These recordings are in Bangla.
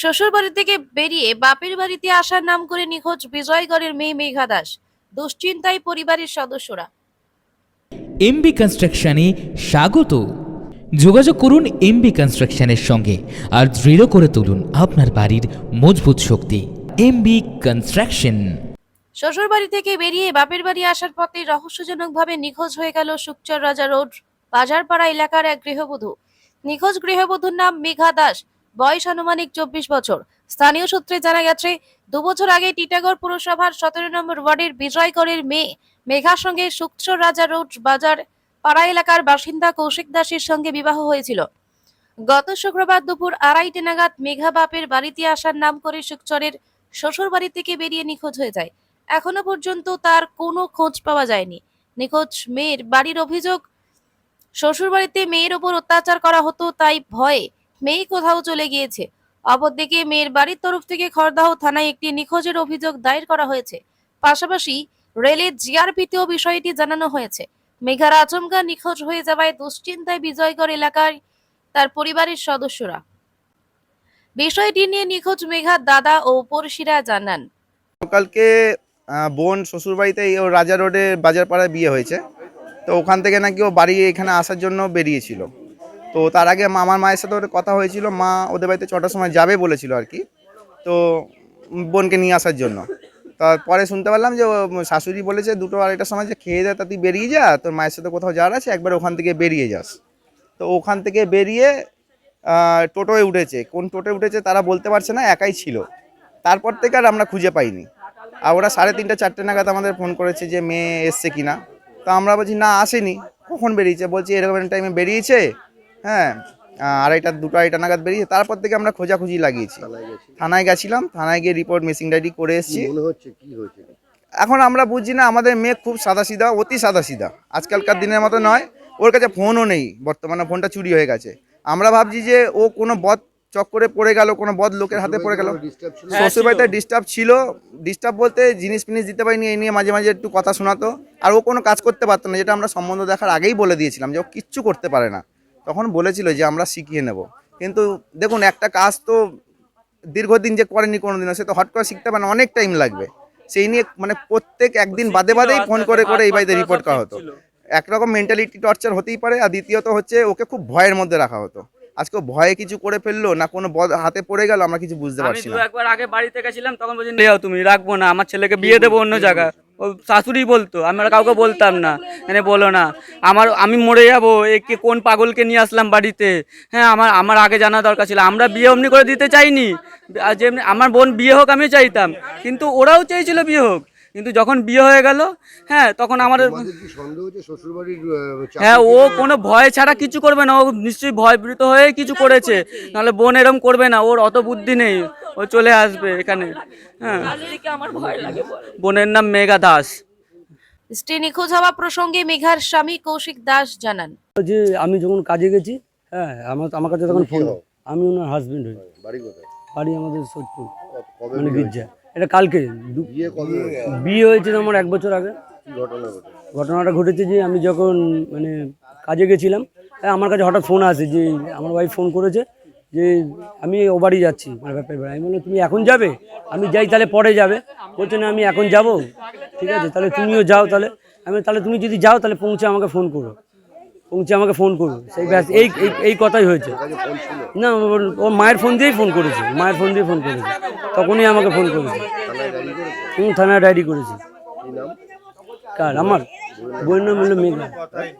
শ্বশুর বাড়ি থেকে বেরিয়ে বাপের বাড়িতে আসার নাম করে নিখোঁজ বিজয়গড়ের মেয়ে মেঘা দাস। দুশ্চিন্তায় পরিবারের সদস্যরা। এমবি কনস্ট্রাকশনে স্বাগত। যোগাযোগ করুন এমবি কনস্ট্রাকশনের সঙ্গে আর দৃঢ় করে তুলুন আপনার বাড়ির মজবুত শক্তি। এমবি কনস্ট্রাকশন শ্বশুর বাড়ি থেকে বেরিয়ে বাপের বাড়ি আসার পথে রহস্যজনকভাবে নিখোঁজ হয়ে গেল সুকচর রাজা রোড বাজারপাড়া এলাকার এক গৃহবধূ। নিখোঁজ গৃহবধূর নাম মেঘা দাস। বয়স আনুমানিক চব্বিশ বছর। স্থানীয় সূত্রে জানা গেছে, দুবছর আগে টিটাগড় পুরসভার সতেরো নম্বর ওয়ার্ডের বিজয়গড়ের মেয়ে মেঘার সঙ্গে সুকচর রাজা রোড বাজার পাড়া এলাকার বাসিন্দা কৌশিক দাসের সঙ্গে বিবাহ হয়েছিল। গত শুক্রবার দুপুর আড়াইটে নাগাদ মেঘা বাপের বাড়িতে আসার নাম করে সুকচরের শ্বশুর বাড়ি থেকে বেরিয়ে নিখোঁজ হয়ে যায়। এখনও পর্যন্ত তার কোনো খোঁজ পাওয়া যায়নি। নিখোঁজ মেয়ের বাড়ির অভিযোগ, শ্বশুরবাড়িতে মেয়ের ওপর অত্যাচার করা হতো তাই ভয়ে মেয়ে কোথাও চলে গিয়েছে। অপরদিকে মেয়ের বাড়ির তরফ থেকে খড়দাহ থানায় একটি নিখোঁজের অভিযোগ দায়ের করা হয়েছে। পাশাপাশি রেলের জিআরপিতেও বিষয়টি জানানো হয়েছে। মেঘার আচমকা নিখোঁজ হয়ে যাওয়ায় দুশ্চিন্তায় বিজয়গড় এলাকায় তার পরিবারের সদস্যরা। বিষয়টি নিয়ে নিখোঁজ মেঘার দাদা ও পড়শিরা জানান। কালকে আহ, বোন শ্বশুরবাড়িতে ও রাজা রোডে বাজারপাড়ায় বিয়ে হয়েছে। তো ওখান থেকে নাকি ও বাড়ি এখানে আসার জন্য বেরিয়েছিল। তো তার আগে আমার মায়ের সাথে ওর কথা হয়েছিল, মা ওদের বাড়িতে ছটার সময় যাবে বলেছিল আর কি। তো বোনকে নিয়ে আসার জন্য। তারপরে শুনতে পারলাম যে শাশুড়ি বলেছে দুটো আড়াইটার সময় যে খেয়ে দেয় তা তুই বেরিয়ে যা, তোর মায়ের সাথে কোথাও যাওয়ার আছে, একবার ওখান থেকে বেরিয়ে যাস। তো ওখান থেকে বেরিয়ে টোটোয় উঠেছে। কোন টোটোয় উঠেছে তারা বলতে পারছে না, একাই ছিল। তারপর থেকে আর আমরা খুঁজে পাইনি। আর ওরা সাড়ে তিনটে, চারটে নাগাদ আমাদের ফোন করেছে যে মেয়ে এসছে কিনা। তো আমরা বলছি, না, আসেনি। কখন বেরিয়েছে? বলছি, এরকম টাইমে বেরিয়েছে। হ্যাঁ আড়াইটা দুটো আড়াইটা নাগাদ বেরিয়েছে তারপর থেকে আমরা খোঁজাখুঁজি লাগিয়েছি। থানায় গেছিলাম। থানায় গিয়ে রিপোর্ট মিসিং ডায়েরি করে এসেছি। এখন আমরা বুঝছি না আমাদের মেয়ে খুব সাদাসিধা অতি সাদাসিধা। আজকালকার দিনের মতো নয় ওর কাছে ফোনও নেই বর্তমানে ফোনটা চুরি হয়ে গেছে। আমরা ভাবছি যে ও কোনো বদ চক্করে পড়ে গেল কোনো বদ লোকের হাতে পড়ে গেল। ডিস্টার্ব ছিল? শ্বশুর বাড়িতে ডিস্টার্ব ছিল। ডিস্টার্ব বলতে জিনিস ফিনিস দিতে পারিনি এই নিয়ে মাঝে মাঝে একটু কথা শোনাতো। আর ও কোনো কাজ করতে পারতো না যেটা আমরা সম্বন্ধ দেখার আগেই বলে দিয়েছিলাম যে ও কিচ্ছু করতে পারে না। তখন বলেছিল যে আমরা শিখিয়ে নেব। কিন্তু দেখুন একটা কাজ তো দীর্ঘদিন যে করেনি কোনো কোনোদিনও সে তো হট করে শিখতে পারে অনেক টাইম লাগবে। সেই নিয়ে মানে প্রত্যেক একদিন বাদে বাদেই ফোন করে করে এই বাড়িতে রিপোর্ট করা হতো। একরকম মেন্টালিটি টর্চার হতেই পারে আর দ্বিতীয়ত হচ্ছে ওকে খুব ভয়ের মধ্যে রাখা হতো। আজকে ভয়ে কিছু করে ফেলল না কোনো বদ হাতে পড়ে গেল আমরা কিছু বুঝতে পারছি না। একবার আগে বাড়িতে গেছিলাম তখন বলছি তুমি রাখব না আমার ছেলেকে বিয়ে দেবো অন্য জায়গায়। ও শাশুড়ি বলতো, আমরা কাউকে বলতাম না। মানে বলো না, আমার, আমি মরে যাব একে কোন পাগলকে নিয়ে আসলাম বাড়িতে? হ্যাঁ আমার আমার আগে জানা দরকার ছিল, আমরা বিয়ে অমনি করে দিতে চাইনি। যেমনি, আমার বোন বিয়ে হোক, আমি চাইতাম। কিন্তু ওরাও চেয়েছিল বিয়ে হোক। কিন্তু যখন বিয়ে হয়ে গেল হ্যাঁ তখন আমার হ্যাঁ ও কোনো ভয় ছাড়া কিছু করবে না ও নিশ্চয়ই ভয়ভীত হয়ে কিছু করেছে। নাহলে বোন এরম করবে না ওর অত বুদ্ধি নেই ও চলে আসবে এখানে। হ্যাঁ। বোনের নাম মেঘা দাস। স্ত্রী নিখোঁজ হওয়া প্রসঙ্গে মেঘার স্বামী কৌশিক দাস জানান। যে আমি যখন কাজে গেছি হ্যাঁ আমার আমার কাছে তখন ফোন আমি ওনার হাজবেন্ড হই। বাড়ি কোথায়? বাড়ি আমাদের সোদপুর মানে গির্জা এটা কালকে। বিয়ে হয়েছে? আমার এক বছর আগে। ঘটনাটা ঘটেছে যে আমি যখন মানে কাজে গেছিলাম হ্যাঁ, আমার কাছে হঠাৎ ফোন আসে যে আমার ওয়াইফ ফোন করেছে যে আমি ও বাড়ি যাচ্ছি। ব্যাপার বাড়ি। আমি বললাম তুমি এখন যাবে? আমি যাই তাহলে পরে যাবে। বলছে না আমি এখন যাব। ঠিক আছে তাহলে তুমিও যাও তাহলে। আমি তাহলে তুমি যদি যাও তাহলে পৌঁছে আমাকে ফোন করো। পৌঁছে আমাকে ফোন করো সেই ব্যাস এই এই- কথাই হয়েছে। না ও মায়ের ফোন দিয়েই ফোন করেছে। মায়ের ফোন দিয়ে ফোন করেছে। তখনই আমাকে ফোন করেছে। হুম থানায় ডায়েরি করেছে। কার? আমার? বইয়ের নাম হলো মেঘা।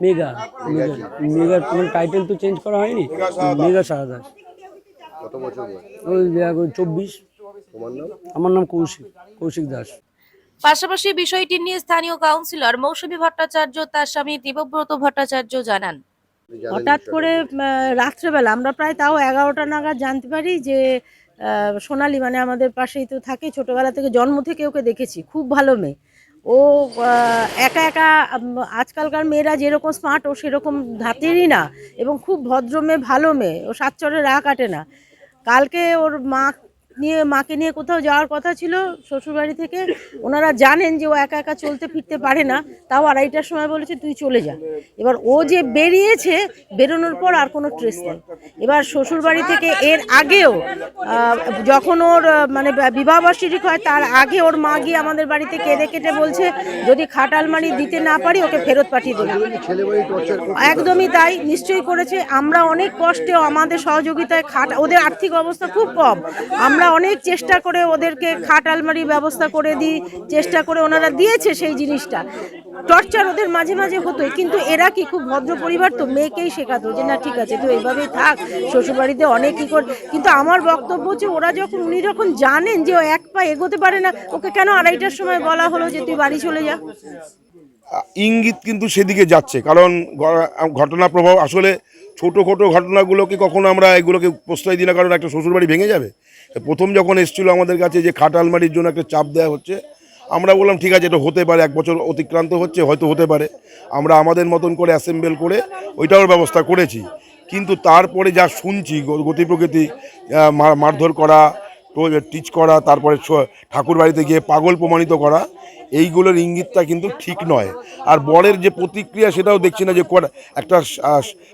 মেঘা মেঘা মেঘার তোমার টাইটেল তো চেঞ্জ করা হয়নি? মেঘা সারা দাস ওই চব্বিশ। আমার নাম কৌশিক কৌশিক দাস। পাশাপাশি বিষয়টি নিয়ে স্থানীয় কাউন্সিলর মৌসুমী ভট্টাচার্য তার স্বামী দেবব্রত ভট্টাচার্য জানান। হঠাৎ করে রাত্রেবেলা আমরা প্রায় তাও এগারোটা নাগাদ জানতে পারি যে সোনালি মানে আমাদের পাশেই তো থাকে ছোটবেলা থেকে জন্ম থেকে ওকে দেখেছি খুব ভালো মেয়ে। ও একা একা আজকালকার মেয়েরা যেরকম স্মার্ট ও সেরকম ধাতেরই না এবং খুব ভদ্র মেয়ে ভালো মেয়ে ও সাতচরে রা কাটে না। কালকে ওর মা নিয়ে, মাকে নিয়ে কোথাও যাওয়ার কথা ছিল শ্বশুরবাড়ি থেকে। ওনারা জানেন যে ও একা একা চলতে ফিরতে পারে না। তাও আড়াইটার সময় বলেছে, তুই চলে যা। এবার ও যে বেরিয়েছে, বেরোনোর পর আর কোনো ট্রেস নেই। এবার শ্বশুরবাড়ি থেকে এর আগেও যখন ওর মানে বিবাহবার্ষিকী হয়, তার আগে ওর মা গিয়ে আমাদের বাড়িতে কেঁদে কেটে বলছে, যদি খাট আলমারি দিতে না পারি, ওকে ফেরত পাঠিয়ে দেবো একদমই তাই, নিশ্চয়ই করেছে। আমরা অনেক কষ্টে আমাদের সহযোগিতায় খাট, ওদের আর্থিক অবস্থা খুব কম। আমরা অনেক চেষ্টা করে ওদেরকে খাট আলমারি ব্যবস্থা করে দিই, চেষ্টা করে ওনারা দিয়েছে সেই জিনিসটা। টর্চার ওদের মাঝে মাঝে হতোই, কিন্তু এরা কি খুব ভদ্র পরিবার তো, মেয়েকেই শেখাতো যে, না, ঠিক আছে, তুই এইভাবেই থাক, শ্বশুরবাড়িতে অনেক কি কর। কিন্তু আমার বক্তব্য হচ্ছে, ওরা যখন, উনি যখন জানেন যে ও এক পা এগোতে পারে না, ওকে কেন আড়াইটার সময় বলা হলো যে, তুই বাড়ি চলে যা? ইঙ্গিত কিন্তু সেদিকে যাচ্ছে, কারণ ঘটনা প্রভাব আসলে ছোটোখাটো ঘটনাগুলোকে কখনো আমরা এগুলোকে প্রশ্রয় দিই না, কারণ একটা শ্বশুরবাড়ি ভেঙে যাবে। প্রথম যখন এসেছিল আমাদের কাছে যে খাট আলমারির জন্য একটা চাপ দেওয়া হচ্ছে, আমরা বললাম, ঠিক আছে, এটা হতে পারে, এক বছর অতিক্রান্ত হচ্ছে, হয়তো হতে পারে। আমরা আমাদের মতন করে অ্যাসেম্বল করে ওইটাও ব্যবস্থা করেছি। কিন্তু তারপরে যা শুনছি, গতি প্রকৃতি মারধর করা টিচ করা, তারপরে ঠাকুর বাড়িতে গিয়ে পাগল প্রমাণিত করা এইগুলোর ইঙ্গিতটা কিন্তু ঠিক নয়। আর বরের যে প্রতিক্রিয়া সেটাও দেখছি না যে কটা- একটা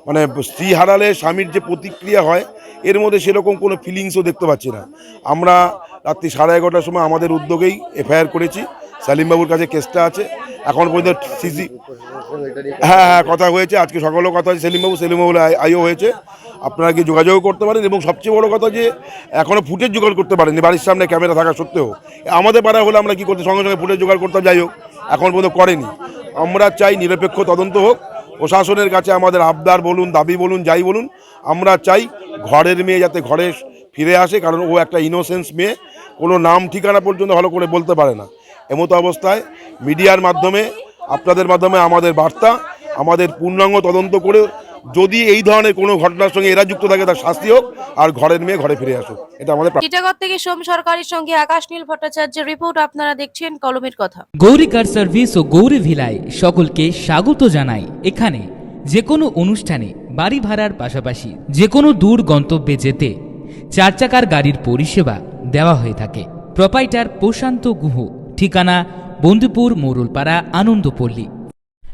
মানে স্ত্রী হারালে স্বামীর যে প্রতিক্রিয়া হয়, এর মধ্যে সেরকম কোনো ফিলিংসও দেখতে পাচ্ছি না। আমরা রাত্রি সাড়ে এগারোটার সময় আমাদের উদ্যোগেই এফআইআর করেছি, সালিমবাবুর কাছে কেসটা আছে। এখন পর্যন্ত সিসি হ্যাঁ হ্যাঁ কথা হয়েছে, আজকে সকালেও কথা হয়েছে সেলিমবাবু সেলিমবাবু আই- আইও হয়েছে। আপনারা কি যোগাযোগ করতে পারেন? এবং সবচেয়ে বড় কথা যে এখনও ফুটেজ জোগাড় করতে পারেনি বাড়ির সামনে ক্যামেরা থাকা সত্ত্বেও। আমাদের পাড়া হলে আমরা কি করতে, সঙ্গে সঙ্গে ফুটেজ জোগাড় করতাম, যাই হোক, এখন পর্যন্ত করেনি। আমরা চাই নিরপেক্ষ তদন্ত হোক, প্রশাসনের কাছে আমাদের আবদার বলুন, দাবি বলুন, যাই বলুন, আমরা চাই ঘরের মেয়ে যাতে ঘরে ফিরে আসে, কারণ ও একটা ইনোসেন্স মেয়ে, কোনো নাম ঠিকানা পর্যন্ত ভালো করে বলতে পারে না। এমতো অবস্থায় মিডিয়ার মাধ্যমে, আপনাদের মাধ্যমে আমাদের বার্তা আমাদের পূর্ণাঙ্গ তদন্ত করে যদি এই ধরনের কোনো ঘটনার সঙ্গে এরা যুক্ত থাকে তার শাস্তি হোক আর ঘরের মেয়ে ঘরে ফিরে আসুক। এটা আমাদের টিটাগড় থেকে সোম সরকারের সঙ্গে আকাশ নীল ভট্টাচার্যের রিপোর্ট আপনারা দেখছেন কলমের কথা। গৌরী কার সার্ভিস ও গৌরী ভিলায় সকলকে স্বাগত জানাই। এখানে যে কোনো অনুষ্ঠানে বাড়ি ভাড়ার পাশাপাশি যে কোনো দূর গন্তব্যে যেতে চার চাকার গাড়ির পরিষেবা দেওয়া হয়ে থাকে। প্রপাইটার প্রশান্ত গুহ ঠিকানা Bandhupur Morulpara Anandapalli.